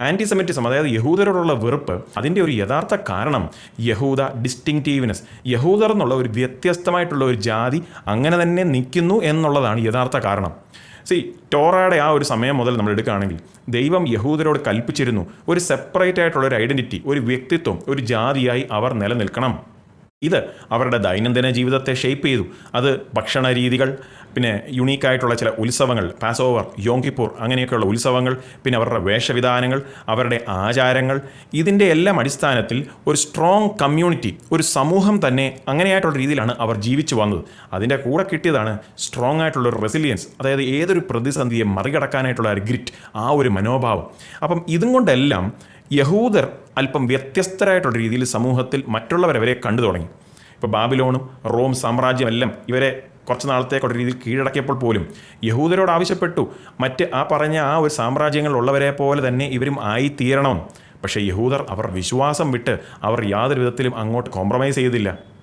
Antisemitism അതായത് യഹൂദരോടുള്ള വെറുപ്പ് അതിന്റെ ഒരു യഥാർത്ഥ കാരണം യഹൂദ ഡിസ്റ്റിങ്റ്റീവ്നെസ് യഹൂദർ എന്നുള്ള ഒരു വ്യത്യസ്തമായിട്ടുള്ള ഒരു ജാതി അങ്ങനെ തന്നെ നിൽക്കുന്നു എന്നുള്ളതാണ് യഥാർത്ഥ കാരണം. സി ടോറയുടെ ആ ഒരു സമയം മുതൽ നമ്മൾ എടുക്കുകയാണെങ്കിൽ ദൈവം യഹൂദരോട് കൽപ്പിച്ചിരുന്നു ഒരു സെപ്പറേറ്റ് ആയിട്ടുള്ള ഒരു ഐഡന്റിറ്റി ഒരു വ്യക്തിത്വം ഒരു ജാതിയായി അവർ നിലനിൽക്കണം. ഇത് അവരുടെ ദൈനംദിന ജീവിതത്തെ ഷേപ്പ് ചെയ്തു. അത് ഭക്ഷണ രീതികൾ പിന്നെ യുണീക്കായിട്ടുള്ള ചില ഉത്സവങ്ങൾ പാസ് ഓവർ യോങ്കിപ്പൂർ അങ്ങനെയൊക്കെയുള്ള ഉത്സവങ്ങൾ പിന്നെ അവരുടെ വേഷവിധാനങ്ങൾ അവരുടെ ആചാരങ്ങൾ ഇതിന്റെ എല്ലാം അടിസ്ഥാനത്തിൽ ഒരു സ്ട്രോങ് കമ്മ്യൂണിറ്റി ഒരു സമൂഹം തന്നെ അങ്ങനെയായിട്ടുള്ള രീതിയിലാണ് അവർ ജീവിച്ചു വന്നത് അതിന്റെ കൂടെ കിട്ടിയതാണ് സ്ട്രോങ് ആയിട്ടുള്ള ഒരു റെസിലിയൻസ് അതായത് ഏതൊരു പ്രതിസന്ധിയെ മറികടക്കാനായിട്ടുള്ള ഒരു ഗ്രിറ്റ് ആ ഒരു മനോഭാവം. അപ്പം ഇതും കൊണ്ടെല്ലാം യഹൂദർ അല്പം വ്യത്യസ്തരായിട്ടുള്ള രീതിയിൽ സമൂഹത്തിൽ മറ്റുള്ളവരെ വരെ കണ്ടു തുടങ്ങി. ഇപ്പോൾ ബാബിലോണും റോം സാമ്രാജ്യമെല്ലാം ഇവരെ കുറച്ച് നാളത്തേക്കുള്ള രീതിയിൽ കീഴടക്കിയപ്പോൾ പോലും യഹൂദരോട് ആവശ്യപ്പെട്ടു. മറ്റ് ആ പറഞ്ഞ ആ ഒരു സാമ്രാജ്യങ്ങളുള്ളവരെ പോലെ തന്നെ ഇവരും ആയിത്തീരണം. പക്ഷേ യഹൂദർ അവർ വിശ്വാസം വിട്ട് അവർ യാതൊരു വിധത്തിലും അങ്ങോട്ട് കോംപ്രമൈസ് ചെയ്തില്ല.